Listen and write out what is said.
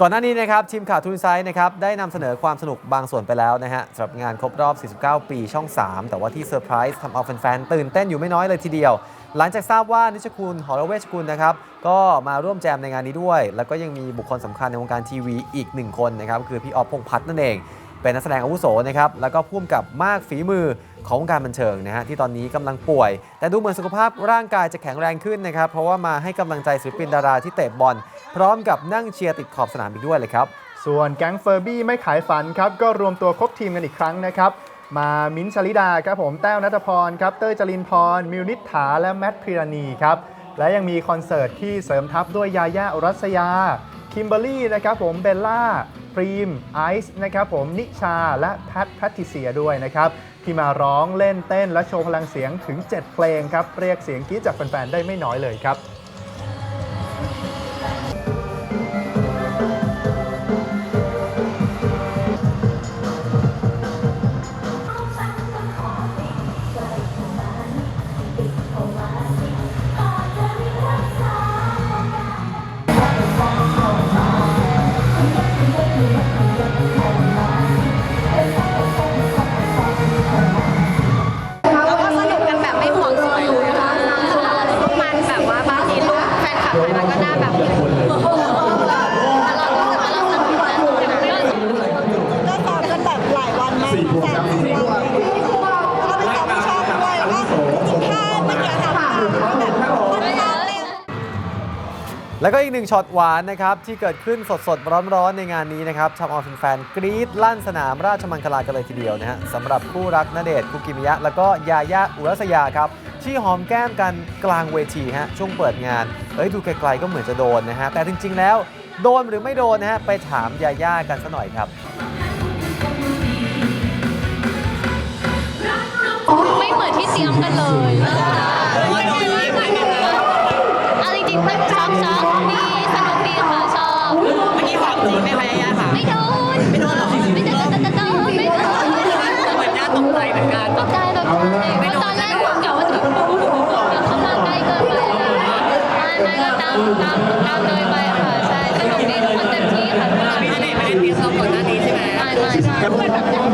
ก่อนหน้านี้นะครับทีมข่าวทูนไซด์นะครับได้นำเสนอความสนุกบางส่วนไปแล้วนะฮะสำหรับงานครบรอบ 49 ปีช่อง 3 แต่ว่าที่เซอร์ไพรส์ทำเอาแฟนๆตื่นเต้นอยู่ไม่น้อยเลยทีเดียว หลังจากทราบว่านิชคุณหอระเวชกุลนะครับก็มาร่วมแจมในงานนี้ด้วย แล้วก็ยังมีบุคคลสำคัญในวงการทีวีอีกหนึ่งคนนะครับคือพี่ออฟพงษ์พัฒน์นั่นเอง เป็นนักแสดงอาวุโสนะครับแล้วก็พ่วงกับมากฝีมือของวงการบันเทิงนะฮะที่ตอนนี้กำลังป่วย แต่ดูเหมือนสุขภาพร่างกายจะแข็งแรงขึ้นนะครับเพราะว่ามาให้กำลังใจศิลปินดาราที่เตะบอล พร้อมกับนั่งเชียร์ติดขอบสนามอีกด้วยเลยครับ ส่วนแก๊งเฟอร์บี้ไม่ขายฝันครับ ก็รวมตัวครบทีมกันอีกครั้งนะครับ มามิ้นท์ชลิดาครับผมแต้วนัทพรครับเต้ยจรินพร มิวนิษฐาและแมทพิรานีครับ และยังมีคอนเสิร์ตที่เสริมทัพด้วยยาย่าอรัสยา คิมเบอรี่นะครับผมเบลล่าพรีมไอซ์นะครับผมนิชาและแพทแพทติเซียด้วยนะครับที่มาร้องเล่นเต้นและโชว์พลังเสียงถึง 7 เพลงครับเรียกเสียงกรี๊ดจากแฟนๆได้ไม่น้อยเลยครับ แล้วก็อีกหนึ่งช็อตหวานนะครับที่เกิดขึ้นสดๆ ร้อนๆ ในงานนี้นะครับทำเอาแฟนๆกรี๊ดลั่นสนามราชมังคลากันเลยทีเดียวนะฮะสำหรับคู่รักณเดชน์คุกิมิยะ แล้วก็ยาย่าอุรัสยาครับที่หอมแก้มกันกลางเวทีฮะช่วงเปิดงาน เอ้ยดูไกลๆก็เหมือนจะโดนนะฮะแต่จริงๆแล้วโดนหรือไม่โดนนะฮะไปถามยาย่ากันซะหน่อยครับไม่เหมือนที่เตรียมกันเลย ชอบชอบดีสนุกดีค่ะชอบ เมื่อกี้หอมจริงไหมคะย่าค่ะ ไม่โดน ไม่โดนหรอไม่โดนไม่โดนไม่โดนเหมือนย่าตกใจเหมือนกันตกใจตกใจไม่ตอนแรกผมกะว่าจะเดี๋ยวเข้ามาใกล้เกินไปนะไม่ไม่ก็ตามตามตามเลยไปค่ะใช่สนุกดีทุกคนเต็มที่ค่ะทุกคนพี่ณเดชน์ไม่ได้ตีซ้อมก่อนหน้านี้ใช่ไหมไม่ไม่ไม่